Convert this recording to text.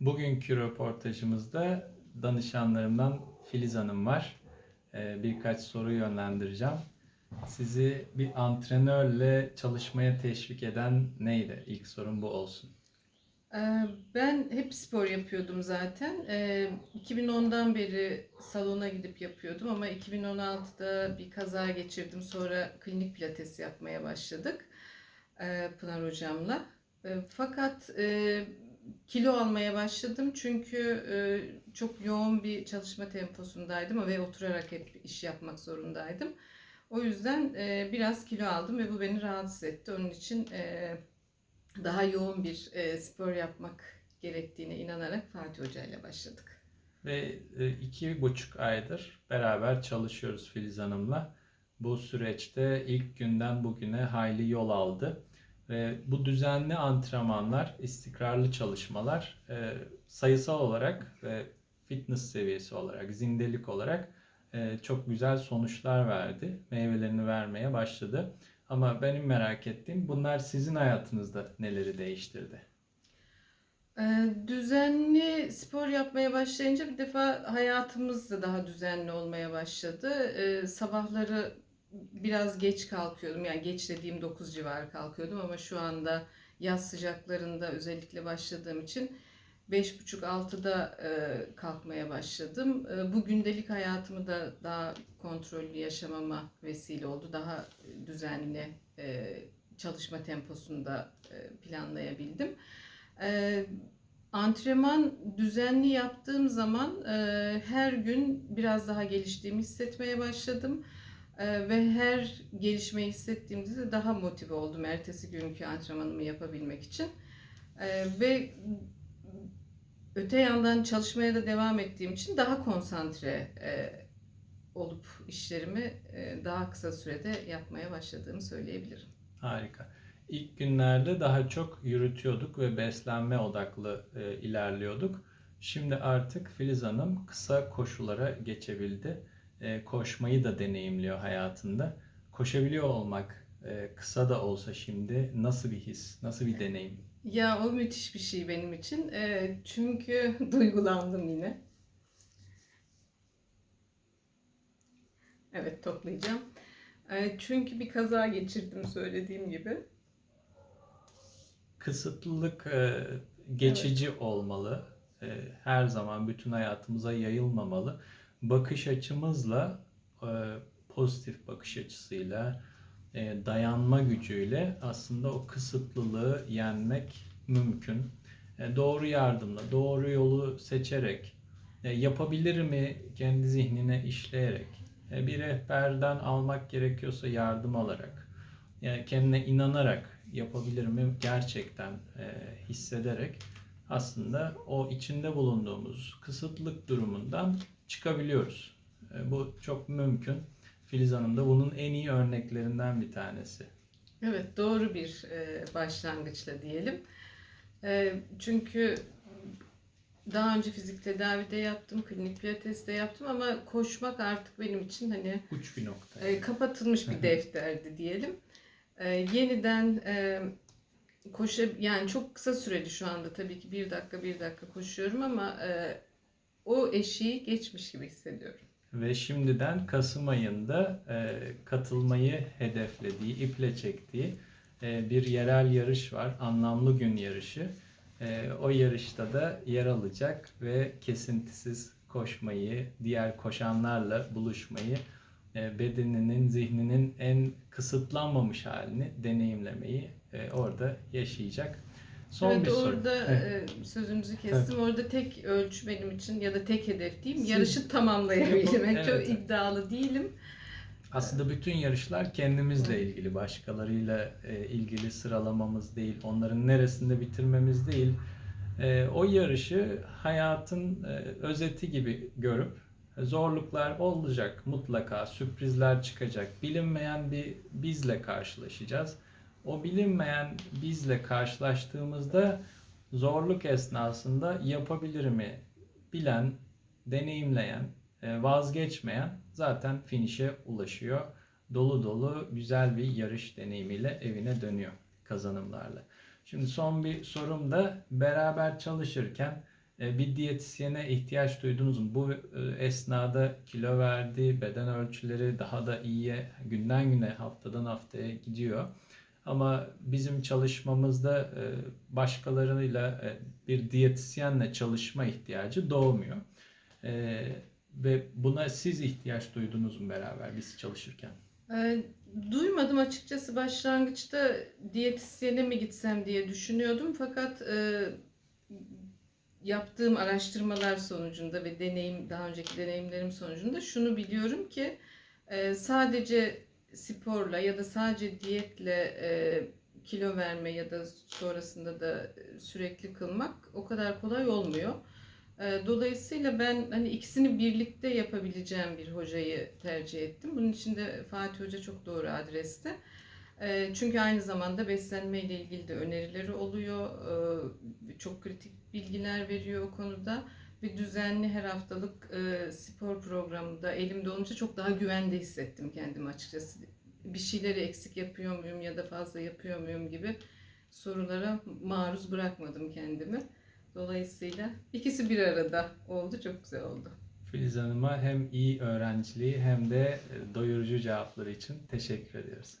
Bugünkü röportajımızda danışanlarımdan Filiz Hanım var. Ee, Birkaç soru yönlendireceğim. Sizi bir antrenörle çalışmaya teşvik eden neydi? İlk sorum bu olsun. Ee, Ben hep spor yapıyordum zaten. Ee, 2010'dan beri salona gidip yapıyordum ama 2016'da bir kaza geçirdim. Sonra klinik pilates yapmaya başladık ee, Pınar hocamla. Ee, Fakat e, kilo almaya başladım çünkü e, çok yoğun bir çalışma temposundaydım ve oturarak hep iş yapmak zorundaydım. O yüzden e, biraz kilo aldım ve bu beni rahatsız etti. Onun için e, daha yoğun bir spor yapmak gerektiğine inanarak Fatih Hoca ile başladık. Ve iki buçuk aydır beraber çalışıyoruz Filiz Hanım'la. Bu süreçte ilk günden bugüne hayli yol aldı. Ve bu düzenli antrenmanlar, istikrarlı çalışmalar e, sayısal olarak ve fitness seviyesi olarak, zindelik olarak e, çok güzel sonuçlar verdi. Meyvelerini vermeye başladı. Ama benim merak ettiğim bunlar sizin hayatınızda neleri değiştirdi? E, düzenli spor yapmaya başlayınca bir defa hayatımız da daha düzenli olmaya başladı. E, sabahları biraz geç kalkıyordum. Yani geç dediğim 9 civarı kalkıyordum ama şu anda yaz sıcaklarında özellikle başladığım için 5.30-6'da e, kalkmaya başladım. E, bu gündelik hayatımı da daha kontrollü yaşamama vesile oldu. Daha düzenli e, çalışma temposunda e, planlayabildim. E, antrenman düzenli yaptığım zaman e, her gün biraz daha geliştiğimi hissetmeye başladım. E, ve her gelişmeyi hissettiğimde de daha motive oldum ertesi günkü antrenmanımı yapabilmek için. E, ve öte yandan çalışmaya da devam ettiğim için daha konsantre e, olup işlerimi e, daha kısa sürede yapmaya başladığımı söyleyebilirim. Harika. İlk günlerde daha çok yürütüyorduk ve beslenme odaklı e, ilerliyorduk. Şimdi artık Filiz Hanım kısa koşulara geçebildi. E, koşmayı da deneyimliyor hayatında. Koşabiliyor olmak e, kısa da olsa şimdi nasıl bir his, nasıl bir deneyim? Ya o müthiş bir şey benim için. E, çünkü duygulandım yine. Evet toplayacağım. Çünkü bir kaza geçirdim söylediğim gibi. Kısıtlılık geçici olmalı. E, her zaman bütün hayatımıza yayılmamalı. Bakış açımızla, e, pozitif bakış açısıyla, e, dayanma gücüyle aslında o kısıtlılığı yenmek mümkün. E, doğru yardımla, doğru yolu seçerek, e, yapabilir mi kendi zihnine işleyerek, e, bir rehberden almak gerekiyorsa yardım alarak, yani kendine inanarak yapabilir mi gerçekten e, hissederek aslında o içinde bulunduğumuz kısıtlık durumundan çıkabiliyoruz. E, bu çok mümkün. Filiz Hanım da bunun en iyi örneklerinden bir tanesi. Evet doğru bir e, başlangıçla diyelim. E, çünkü daha önce fizik tedavide yaptım, klinik pilateste yaptım ama koşmak artık benim için hani Uç bir nokta. kapatılmış bir defterdi diyelim. Yeniden koşa yani çok kısa süreli şu anda tabii ki bir dakika bir dakika koşuyorum ama e, o eşiği geçmiş gibi hissediyorum. Ve şimdiden Kasım ayında e, katılmayı hedeflediği, iple çektiği e, bir yerel yarış var. Anlamlı gün yarışı. E, o yarışta da yer alacak ve kesintisiz koşmayı, diğer koşanlarla buluşmayı, e, bedeninin, zihninin en kısıtlanmamış halini deneyimlemeyi e, orada yaşayacak. Son evet bir soru. orada Evet. sözünüzü kestim. Orada tek ölçü benim için ya da tek hedef diyeyim Siz- yarışı tamamlayabilmek. Evet, Çok iddialı değilim. Aslında bütün yarışlar kendimizle ilgili, başkalarıyla e, ilgili sıralamamız değil, onların neresinde bitirmemiz değil. E, o yarışı hayatın e, özeti gibi görüp zorluklar olacak mutlaka, sürprizler çıkacak. Bilinmeyen bir bizle karşılaşacağız. O bilinmeyen bizle karşılaştığımızda zorluk esnasında yapabilir mi bilen, deneyimleyen, e, vazgeçmeyen zaten finişe ulaşıyor. Dolu dolu güzel bir yarış deneyimiyle evine dönüyor kazanımlarla. Şimdi son bir sorum da beraber çalışırken E, Bir diyetisyene ihtiyaç duydunuz mu? Bu e, esnada kilo verdi, beden ölçüleri daha da iyiye günden güne haftadan haftaya gidiyor. Ama bizim çalışmamızda e, başkalarıyla e, bir diyetisyenle çalışma ihtiyacı doğmuyor. E, Ve buna siz ihtiyaç duydunuz mu beraber biz çalışırken? Duymadım açıkçası başlangıçta diyetisyene mi gitsem diye düşünüyordum fakat yaptığım araştırmalar sonucunda ve deneyim daha önceki deneyimlerim sonucunda şunu biliyorum ki sadece sporla ya da sadece diyetle e, kilo verme ya da sonrasında da e, sürekli kılmak o kadar kolay olmuyor. E, Dolayısıyla ben hani ikisini birlikte yapabileceğim bir hocayı tercih ettim. Bunun için de Fatih Hoca çok doğru adreste. E, Çünkü aynı zamanda beslenme ile ilgili de önerileri oluyor. Çok kritik bilgiler veriyor o konuda. Ve düzenli her haftalık e, spor programında elimde olunca çok daha güvende hissettim kendimi açıkçası. Bir şeyleri eksik yapıyor muyum ya da fazla yapıyor muyum gibi sorulara maruz bırakmadım kendimi. Dolayısıyla ikisi bir arada oldu. Çok güzel oldu. Filiz Hanım'a hem iyi öğrenciliği hem de doyurucu cevapları için teşekkür ediyoruz.